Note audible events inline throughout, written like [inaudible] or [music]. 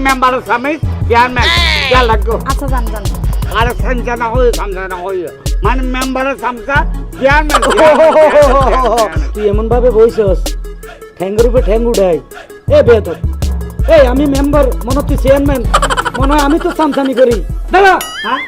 মেম্বারের স্বামী চেয়ারম্যান খেয়াল রাখো আচ্ছা জান জান আরে সামসা না হই সামসা না হই মানে মেম্বারের সামসা চেয়ারম্যান তুই এমন ভাবে বইছস ঠ্যাঙ্গের উপরে ঠ্যাং উঠাই। এ বেদ এই আমি মেম্বার মনে তুই চেয়ারম্যান মনে হয় আমি তো সামসামি করি। দাদা হ্যাঁ?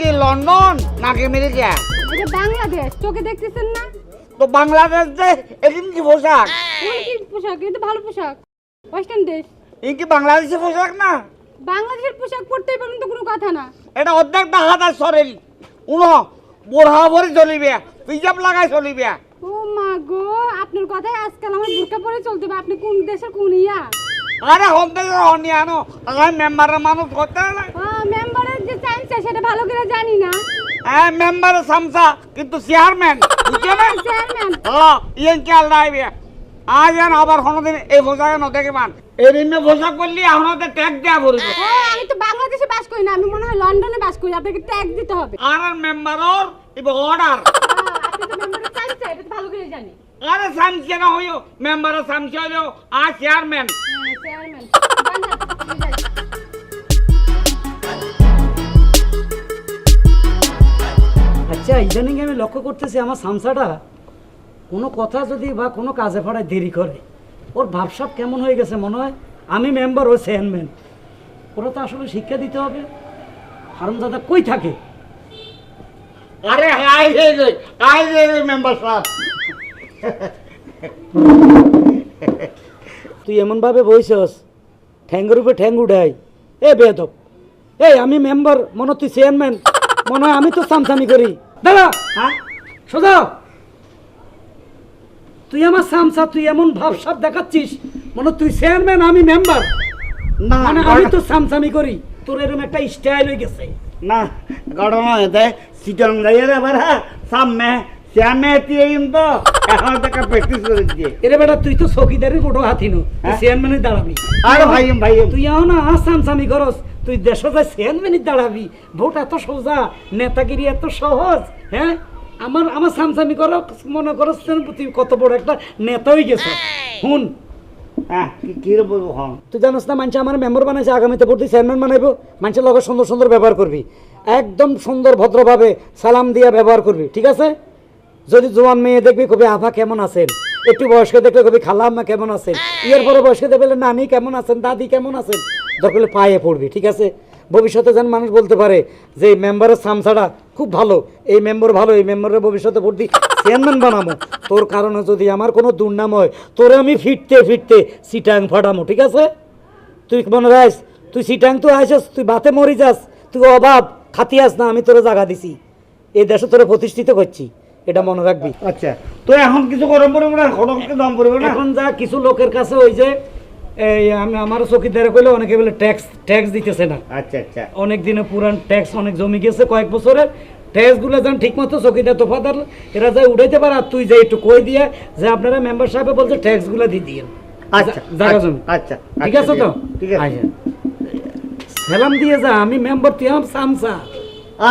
কি লন্ডন? নাকি আমেরিকা? এটা বাংলাদেশ চোখে দেখতেছেন না? তো বাংলাদেশ যে এদিন কি পোশাক। কোন কি পোশাক? এটা ভালো পোশাক। ওয়েস্টার্ন দেশ। এই কি বাংলাদেশি পোশাক না? বাংলাদেশের পোশাক পরতেই পারেন তো কোনো কথা না। এটা অর্ধেক দেখা যায় শরীর উনো বুড়া ভরে চলিবে পিজাব লাগাই চলিবে। ও মা গো আপনার কথাই আজকাল আমার বুরকা পরে চলতে হবে। আপনি কোন দেশের কোন ইয়া? আরে হন থেকে হনি আনো। আমি মেম্বারের মানুষ করতে না মেম্বারের যে চান্স সেটা ভালো করে জানি না। হ্যাঁ মেম্বারের সামসা কিন্তু চেয়ারম্যান চেয়ারম্যান [laughs] হ্যাঁ ইয়েন খেয়াল রাখবে। আজ আর আবার কোনোদিন এই পোশাকে ন দেখে মান এই দিন পোশাক করলি এখন ট্যাগ দেওয়া পড়বে। আমি তো বাংলাদেশে বাস করি না আমি মনে হয় লন্ডনে বাস করি আপনাকে ট্যাগ দিতে হবে। আর মেম্বারর এবার অর্ডার আহ, আপনি তো মেম্বারের চান্স এটা ভালো করে জানি। আরে সামসে না হইও মেম্বারের সামসে হইল আর চেয়ারম্যান হ্যাঁ চেয়ারম্যান আচ্ছা ইদানিং আমি লক্ষ্য করতেছি আমার সামসাটা কোনো কথা যদি বা কোনো কাজে ফাড়ায় দেরি করে। ওর ভাবসাব কেমন হয়ে গেছে মনে হয়? আমি মেম্বার ও চেয়ারম্যান ওরা তো আসলে শিক্ষা দিতে হবে। হারমদাদা কই থাকে? আরে হাই রে রে হাই রে মেম্বার সাহেব। তুই এমনভাবে বইছস ঠ্যাঙ্গের উপরে ঠ্যাঙ্গ উঠাই। এ বেদব এই আমি মেম্বার মনে তুই চেয়ারম্যান মনে হয় আমি তো সামসামি করি। হ্যাঁ? সোজা। তুই আমার সামসা তুই এমন ভাবসাব দেখাচ্ছিস মনে তুই চেয়ারম্যান আমি মেম্বার না মানে আমি তো সামসামি করি তোর এরকম একটা স্টাইল হয়ে গেছে। না ঘটনা হয়েছে হ্যাঁ সামনে শ্যামে তিন তো এখন থেকে প্র্যাকটিস করে দিয়ে এরে বেটা তুই তো বড় হ্যাঁ? দাঁড়াবি। আরে ভাই ভাই। তুই এখন আর সামসামি করস। তুই দেশ যায় চেয়ারম্যানের দাঁড়াবি ভোট এত সোজা নেতাগিরি এত সহজ হ্যাঁ? আমার আমার সামসামি করো মনে যেন তুই কত বড় একটা নেতা হয়ে গেছে। শুন হ্যাঁ কি- কি বলব হ্যাঁ তুই জানোস না মানুষ আমার মেম্বার বানাইছে আগামীতে ভোট দিয়ে চেয়ারম্যান বানাইবো। মানুষের লগে সুন্দর সুন্দর ব্যবহার করবি। একদম সুন্দর ভদ্রভাবে সালাম দিয়া ব্যবহার করবি ঠিক আছে? যদি জোয়ান মেয়ে দেখবি কবি আভা কেমন আছেন? একটু বয়স্ক দেখলে কবি খালা আম্মা কেমন আছেন? ইয়ের পরে বয়স্ক দেখলে নানি কেমন আছেন দাদি কেমন আছেন? দরকার হলে পায়ে পড়বি ঠিক আছে? ভবিষ্যতে যেন মানুষ বলতে পারে যে এই মেম্বারের সামসাটা খুব ভালো এই মেম্বার ভালো এই মেম্বারের ভবিষ্যতে দিই চেয়ারম্যান বানাবো। তোর কারণে যদি আমার কোনো দুর্নাম হয় তোরে আমি ফিরতে ফিরতে সিটাং ফাটামো ঠিক আছে? তুই মনে রাখিস তুই সিটাং তো আইসস তুই বাতে মরি যাস তুই অভাব খাতিয়াস না আমি তোরে জায়গা দিছি। এই দেশে তোরে প্রতিষ্ঠিত করছি এটা মনে রাখবি। আচ্ছা তো এখন কিছু গরম পড়বে না খড়মকে দম পড়বে না? এখন যা কিছু লোকের কাছে ওই যে এই আমি আমার চকিদারে কইলে অনেকে বলে ট্যাক্স ট্যাক্স দিতেছে না। আচ্ছা আচ্ছা। অনেক দিনে পুরান ট্যাক্স অনেক জমি গেছে কয়েক বছরের। ট্যাক্সগুলো যেন ঠিক মতো চকিদার তোফাদার এরা যায় উঠাইতে পারে আর তুই যে একটু কই দিয়ে যে আপনারা মেম্বার সাহেবে বলছে ট্যাক্সগুলো দিয়ে দিয়ে আচ্ছা জায়গা জমি। আচ্ছা ঠিক আছে তো? ঠিক আছে আচ্ছা। সালাম দিয়ে যা আমি মেম্বার সামসা।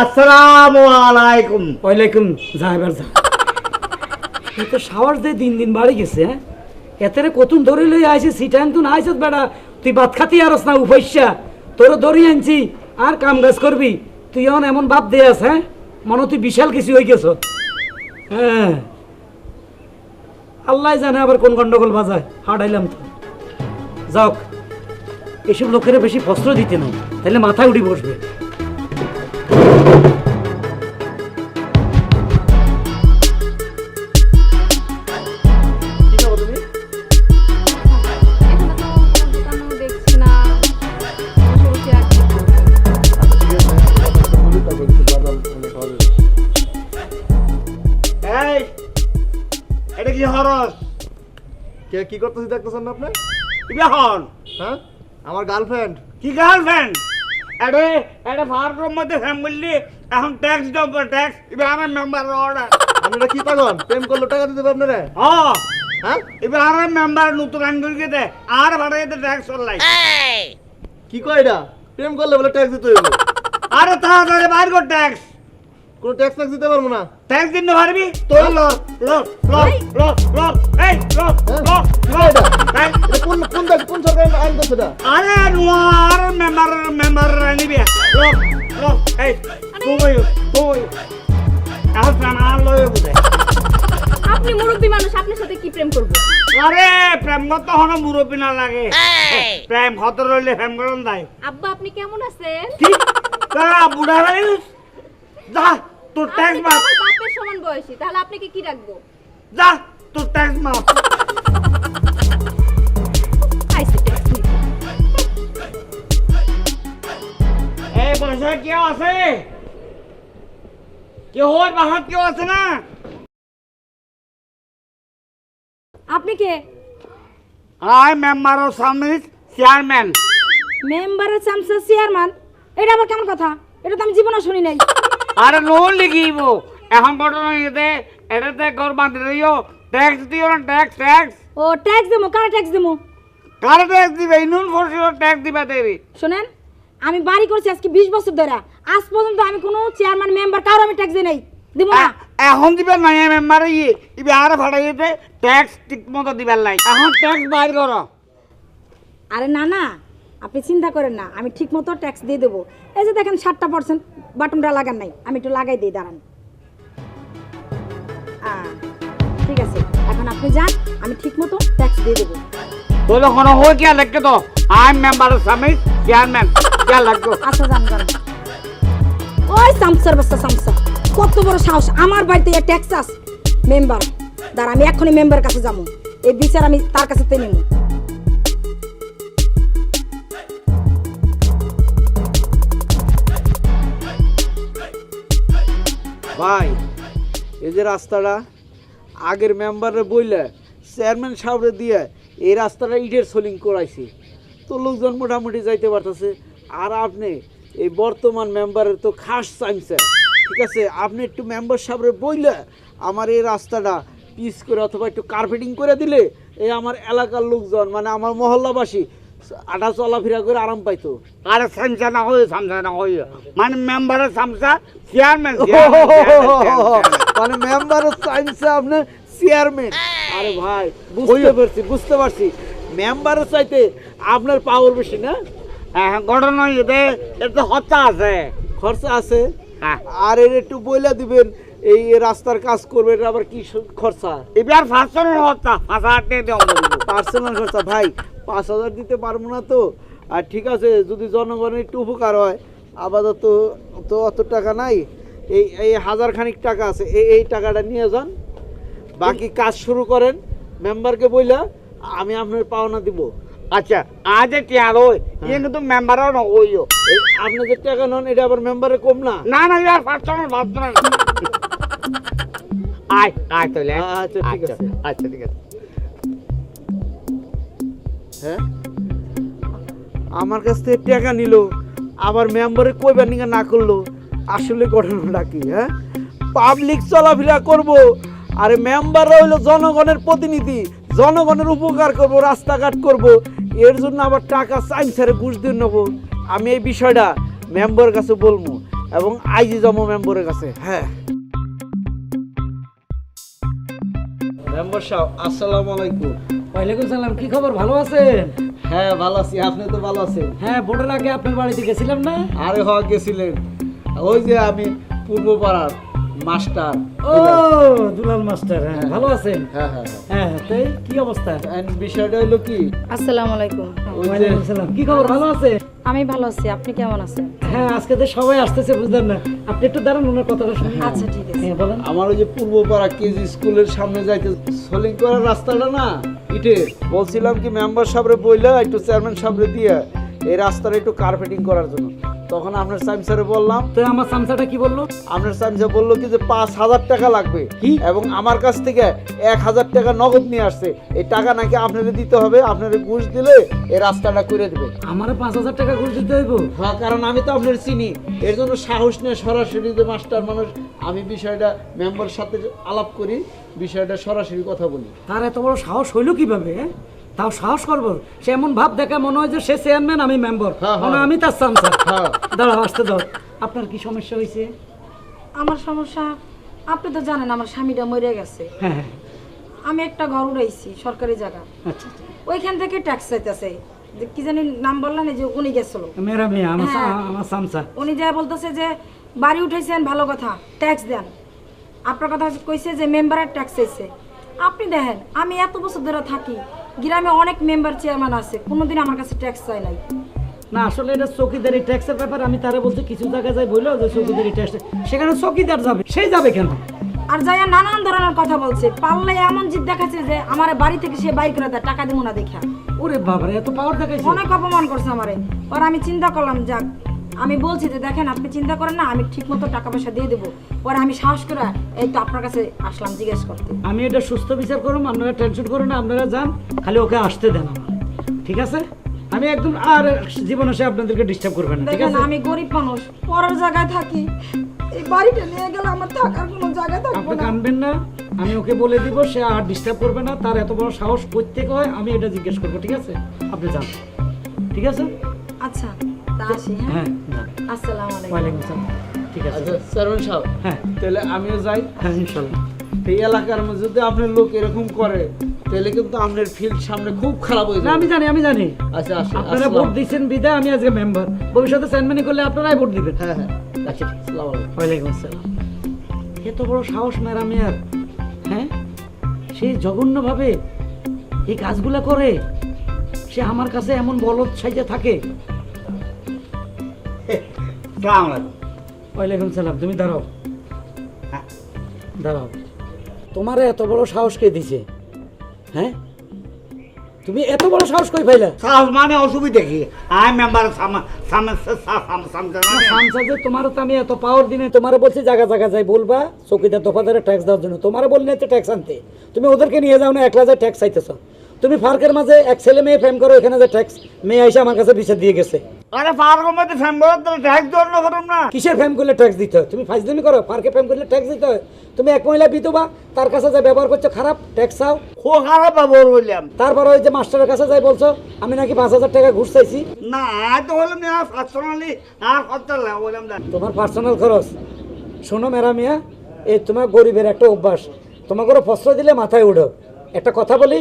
আসসালামু আলাইকুম। ওয়ালাইকুম যা এবার যা। তো সাওয়ার দিয়ে দিন দিন বাড়ি গেছে হ্যাঁ? এতেরে কতুন ধরে লই আইছে, সিটাং তুন আইছত বেড়া। তুই ভাত খাতি আরস না, উপাইসা। তোর ধরি আনছি, আর কাম কাজ করবি। তুই এখন এমন ভাব দিয়ে আস হ্যাঁ? মনে তুই বিশাল কিছু হয়ে গেছ। হ্যাঁ। আল্লাহ জানে আবার কোন গন্ডগোল বাজায় হাডাইলাম তো। যাওক, এসব লোকেরা বেশি বস্ত্র দিতে নাই তাহলে মাথায় উঠি বসবে। এটা কি হরস? কে কি করতেছি দেখতেছেন না আপনি? এটা হন হ্যাঁ? আমার গার্লফ্রেন্ড কি গার্লফ্রেন্ড এটা এটা ফার্মের মধ্যে ফ্যামিলি এখন ট্যাক্স দাও ট্যাক্স এবার আমার মেম্বার অর্ডার আপনারা কি পাগল? প্রেম করলে টাকা দিতে পারবেন আপনারা ও হ্যাঁ? এবার আমার মেম্বার নতুন আইন করে দে আর ভাড়া যেতে ট্যাক্স চলাই কি কয় এটা? প্রেম করলে বলে ট্যাক্স দিতে হইব। আরে তাড়াতাড়ি বাইর কর ট্যাক্স কোনো ট্যাক্স ট্যাক্স দিতে পারব না। ট্যাক্স দিন না পারবি? তোর ল ল ল ল ল এই ল ল ল ট্যাক্স এটা? কোন কোন দেশ কোন সরকার আইন করছে এটা? আরে নোয়ার মেম্বার মেম্বার নিবি ল ল এই তুই তুই আর প্রাণ লয়ে বুঝে। আপনি মুরব্বী মানুষ আপনার সাথে কি প্রেম করব? আরে প্রেম কত হন মুরব্বী না লাগে। প্রেম কত রইলে প্রেম করন দাই আব্বা আপনি কেমন আছেন? কি? তা বুড়া হয়ে যা। তোর ট্যাক্স বাপের সমান বয়সী তাহলে আপনাকে কি রাখব? যা তোর ট্যাক্স। এই বাসায় কেউ আছে? কেউ ওর বাসায় কেউ আছে না? আপনি কে? I member of summit chairman মেম্বারের চামচা চেয়ারম্যান এটা আবার কেমন কথা? এটা তো আমি জীবনে শুনি নাই। আরে লোন লিখিব। এখন ঘটনা এতে এটাতে ঘর বাঁধি দিও। ট্যাক্স দিও না ট্যাক্স ট্যাক্স ও ট্যাক্স দেবো কার ট্যাক্স দেবো কার ট্যাক্স দিবে? ইনুন ফোর্সিও ট্যাক্স দিবে দেরি শোনেন আমি বাড়ি করছি আজকে বিশ বছর ধরে। আজ পর্যন্ত আমি কোনো চেয়ারম্যান মেম্বার কারও আমি ট্যাক্স দিই নাই। দিব না। এখন দিবে না মেম্বার ইয়ে ইবে আর ফাটাইতে ট্যাক্স ঠিক মতো দিবার লাই এখন ট্যাক্স বাইর করো। আরে না না। আপনি চিন্তা করেন না আমি ঠিক মতো ট্যাক্স দিয়ে দেবো। এই যে দেখেন ষাটটা পার্সেন্ট বাটনটা লাগান নাই আমি একটু লাগাই দিই দাঁড়ান। ঠিক আছে এখন আপনি যান আমি ঠিক মতো ট্যাক্স দিয়ে দেবো। তোলে কোনো হয়ে কে লিখকে তো? আই মেম্বার চেয়ারম্যান কে লাগতো আচ্ছা যান যান। ওই সামসার বাচ্চা সামসা কত বড় সাহস আমার বাড়িতে ট্যাক্সাস মেম্বার দাঁড়া আমি এখনই মেম্বার কাছে যাব। এই বিচার আমি তার কাছে তে নেব। ভাই, এই যে রাস্তাটা, আগের মেম্বারে বইলে চেয়ারম্যান সাহেবরে দিয়ে এই রাস্তাটা ইটের সোলিং করাইছি। তো লোকজন মোটামুটি যাইতে পারতেছে। আর আপনি, এই বর্তমান মেম্বারের তো খাস চাইছে ঠিক আছে? আপনি একটু মেম্বার সাহেবরে বইলে আমার এই রাস্তাটা পিস করে অথবা একটু কার্পেটিং করে দিলে, এই আমার এলাকার লোকজন মানে আমার মহল্লাবাসী আটা চলাফেরা করে আরাম পাইতো। আরে সামসা না হয়ে সামসা না হয়ে। মানে মেম্বারের সামসা চেয়ারম্যান [laughs] মানে মেম্বার চাইছে আপনার চেয়ারম্যান আরে ভাই বুঝতে পারছি বুঝতে পারছি। মেম্বারের চাইতে আপনার পাওয়ার বেশি না? হ্যাঁ ঘটনা এতে এতে হত্যা আছে। খরচা আছে? হ্যাঁ। আর এর একটু বইলা দিবেন এই রাস্তার কাজ করবে এটা আবার কি খরচা? এবার ফাঁসা আটকে দিয়ে পার্সোনাল খরচা ভাই পাঁচ হাজার দিতে পারব না তো। আর ঠিক আছে যদি জনগণের একটু উপকার হয় আপাতত তো অত টাকা নাই। এই এই হাজার খানিক টাকা আছে এই এই টাকাটা নিয়ে যান। বাকি কাজ শুরু করেন। মেম্বারকে বইলা আমি আপনার পাওনা দিব। আচ্ছা আজ টিয়ার ওই? ইয়ে কিন্তু মেম্বারও না ওইও এই আপনি যে টাকা নন এটা আবার মেম্বারে কম না? না না ইয়ার ফাঁসনের না। [laughs] আয় আয় তাহলে। আচ্ছা, ঠিক আছে। আচ্ছা ঠিক আছে। হ্যাঁ? আমার কাছ থেকে টাকা নিল, আবার মেম্বারে কইবার নিকা না করল, আসলে ঘটনাটা কি হ্যাঁ? পাবলিক চলাফেরা করব, আরে মেম্বার হইল জনগণের প্রতিনিধি, জনগণের উপকার করব, রাস্তাঘাট করব, এর জন্য আবার টাকা চাইন স্যারে ঘুষ দিয়ে নেব। আমি এই বিষয়টা মেম্বারের কাছে বলব, এবং আইজি জমা মেম্বারের কাছে হ্যাঁ। মেম্বার সাহেব, আসসালামু আলাইকুম। ওয়ালাইকুম সালাম কি খবর? ভালো আছেন? হ্যাঁ ভালো আছি। আপনি তো ভালো আছেন? হ্যাঁ ভোটের আগে আপনার বাড়িতে গেছিলাম না? আরে হওয়া গেছিলেন। ওই যে আমি পূর্ব পাড়ার মাস্টার ও দুলাল। মাস্টার হ্যাঁ ভালো আছেন? হ্যাঁ হ্যাঁ হ্যাঁ। হ্যাঁ তাই কি অবস্থা? বিষয়টা হলো কি? আসসালামু আলাইকুম। ওয়ালাইকুম সালাম কি খবর? ভালো আছে আমি ভালো আছি আপনি কেমন আছেন? হ্যাঁ আজকে তো সবাই আসতেছে বুঝলেন না। আপনি একটু দাঁড়ান ওনার কথাটা শুনুন। আচ্ছা, ঠিক আছে। হ্যাঁ বলেন। আমার ওই যে পূর্বপাড়া কেজি স্কুলের সামনে যাইতে সলিং করার রাস্তাটা না ইটে বলছিলাম কি মেম্বার সাহেবরে বইলা একটু চেয়ারম্যান সাহেবরে দিয়া এই রাস্তাটা একটু কার্পেটিং করার জন্য। তখন আপনার সাইম বললাম তো আমার সামসাটা কি বলল? আপনার সাইম স্যার বলল কি যে পাঁচ হাজার টাকা লাগবে। কি? এবং আমার কাছ থেকে এক হাজার টাকা নগদ নিয়ে আসছে। এই টাকা নাকি আপনাদের দিতে হবে আপনাদের ঘুষ দিলে এই রাস্তাটা করে দেবে। আমার পাঁচ হাজার টাকা ঘুষ দিতে হইব? হ্যাঁ কারণ আমি তো আপনার চিনি। এর জন্য সাহস নিয়ে সরাসরি যে মাস্টার মানুষ আমি বিষয়টা মেম্বার সাথে আলাপ করি বিষয়টা সরাসরি কথা বলি। তার এত বড় সাহস হইল কীভাবে হ্যাঁ? তাও সাহস করব? সে এমন ভাব দেখে মনে হয় যে সে চেয়ারম্যান আমি মেম্বার হ্যাঁ, হ্যাঁ। মনে আমি তার সামসা হ্যাঁ। দাঁড়াও আসতে দাও। আপনার কি সমস্যা হয়েছে? আমার সমস্যা আপনি তো জানেন আমার স্বামীটা মরে গেছে। আমি একটা ঘর উড়াইছি সরকারি জায়গা। আচ্ছা আচ্ছা। ওইখান থেকে ট্যাক্স চাইতেছে। যে কি জানি নাম বললেন এই যে উনি গেছিল। মেরা মেয়ে আমার। আমার সামসা উনি যা বলতেছে যে বাড়ি উঠাইছেন ভালো কথা ট্যাক্স দেন। আপনার কথা কইছে যে মেম্বারের ট্যাক্স চাইছে। আপনি দেখেন আমি এত বছর ধরে থাকি গ্রামে অনেক মেম্বার চেয়ারম্যান আছে কোনোদিন আমার কাছে ট্যাক্স চাই নাই। না আসলে এটা চকিদারি ট্যাক্সের ব্যাপার আমি তারা বলতে কিছু জায়গায় যাই বলল যে চকিদারি ট্যাক্স সেখানে চকিদার যাবে সেই যাবে কেন? আর যাইয়া নানান ধরনের কথা বলছে পাল্লে এমন জিদ দেখাচ্ছে যে আমার বাড়ি থেকে সে বাইক করে টাকা দিব না দেখা। ওরে বাবারে এত পাওয়ার দেখাইছে। অনেক অপমান করছে আমারে। পর আমি চিন্তা করলাম যাক আমি বলছি যে দেখেন আপনি চিন্তা করেন না আমি ঠিক মতো টাকা পয়সা দিয়ে দেবো। পরে আমি সাহস করে এই তো আপনার কাছে আসলাম জিজ্ঞেস করতে। আমি এটা সুস্থ বিচার করুন আপনারা টেনশন করুন না আপনারা যান খালি ওকে আসতে দেন আমার ঠিক আছে? আমি একদম আর জীবনে সে আপনাদেরকে ডিস্টার্ব করবে না ঠিক দেখেন আছে? আমি গরিব মানুষ পরের জায়গায় থাকি এই বাড়িটা নিয়ে গেলে আমার থাকার কোনো জায়গা থাকবে আপনি না। কানবেন না আমি ওকে বলে দিব সে আর ডিস্টার্ব করবে না তার এত বড় সাহস প্রত্যেক হয় আমি এটা জিজ্ঞেস করব ঠিক আছে? আপনি যান। ঠিক আছে? আচ্ছা। তা আসি হ্যাঁ? হ্যাঁ আসসালামু আলাইকুম। আসসালাম। ঠিক আছে। আচ্ছা সাহেব হ্যাঁ। তাহলে আমিও যাই। হ্যাঁ এই এলাকার মধ্যে যদি আপনার লোক এরকম করে তাহলে কিন্তু আপনার ফিল্ড সামনে খুব খারাপ হয়ে না যাবে। আমি জানি আমি জানি। আচ্ছা আসি আপনারা ভোট দিচ্ছেন বিদায় আমি আজকে মেম্বার ভবিষ্যতে চেয়ারম্যানই করলে আপনারাই ভোট দিবেন। হ্যাঁ হ্যাঁ। আচ্ছা আসসালামু আলাইকুম। ওয়ালাইকুম আসসালাম। এত বড় সাহস মেরা মেয়ার হ্যাঁ? সে জঘন্যভাবে এই কাজগুলা করে। সে আমার কাছে এমন বলদ সাইজে থাকে। আলাইকুম ওয়ালাইকুম সালাম তুমি দাঁড়াও হ্যাঁ, দাঁড়াও তোমার এত বড় সাহস কে দিছে হ্যাঁ তুমি এত বড় সাহস কই পাইলা সাহস মানে অসুবিধা কি আই মেম্বার সামনে তোমারও তো আমি এত পাওয়ার দিনে তোমারে বলছি জায়গা জায়গা যাই বলবা চৌকিদার দফাদারে ট্যাক্স দেওয়ার জন্য তোমারে বলি না ট্যাক্স আনতে তুমি ওদেরকে নিয়ে যাও না একলা যে ট্যাক্স চাইতেছ তুমি ফার্কের মাঝে এক ছেলে মেয়ে ফ্রেম করো এখানে যে ট্যাক্স মেয়ে এসে আমার কাছে বিচার দিয়ে গেছে। আরে পার্কের মধ্যে ফ্যাম্বর তো ট্যাক্স দেওয়ার না করুন না। কিসের ফ্রেম করলে ট্যাক্স দিতে হয়? তুমি ফাইজলামি করো পার্কে ফ্রেম করলে ট্যাক্স দিতে হয়। তুমি এক মহিলা বিধবা তার কাছে যা ব্যবহার করছ খারাপ ট্যাক্স চাও। খুব খারাপ ব্যবহার করলাম। তারপর ওই যে মাস্টারের কাছে যাই বলছো আমি নাকি পাঁচ হাজার টাকা ঘুষ চাইছি। না তো হলাম না পার্সোনালি আর কত বললাম না তোমার পার্সোনাল খরচ। শোনো মেরা মিয়া এই তোমার গরিবের একটা অভ্যাস। তোমাকে প্রশ্রয় দিলে মাথায় উঠো। একটা কথা বলি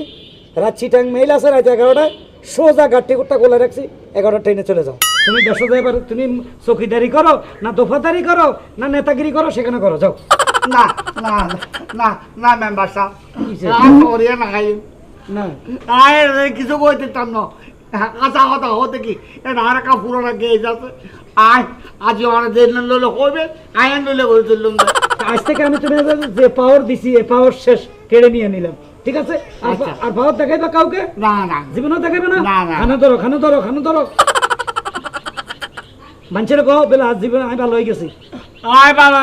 রাত চিটাং মেইল আছে রাত এগারোটায়। সোজা গাড়ি কুটটা গোলা রাখছি এগারোটা ট্রেনে চলে যাও। তুমি দেশে যাই পারো তুমি চৌকিদারি করো না দফাদারি করো না নেতাগিরি করো সেখানে করো যাও। না না না না মেম্বার সাহেব? না খাই না আয় কিছু কইতে চান না। কাঁচা কথা হতে কি? আর একটা পুরোনো গেজ আছে। আয় আজ অনেক দিন লইলে হইবে আয়ন লইলে তুললাম আজ থেকে আমি তুমি যে পাওয়ার দিছি এ পাওয়ার শেষ কেড়ে নিয়ে নিলাম। ঠিক আছে? আর আচ্ছা। আর পাওয়ার দেখাইবা কাউকে? না না। জীবনও দেখাবে না? খানা ধরো খানা ধরো খানা ধরো। মানছে মানুষের কহ বেলা জীবন আমি ভালো হয়ে গেছি আয় বাবা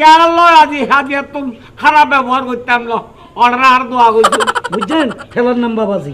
কেন লয় আজি? আজি এত খারাপ ব্যবহার করতাম ল। অর্ডার আর দোয়া করছি বুঝছেন? খেলার নাম বাবাজি।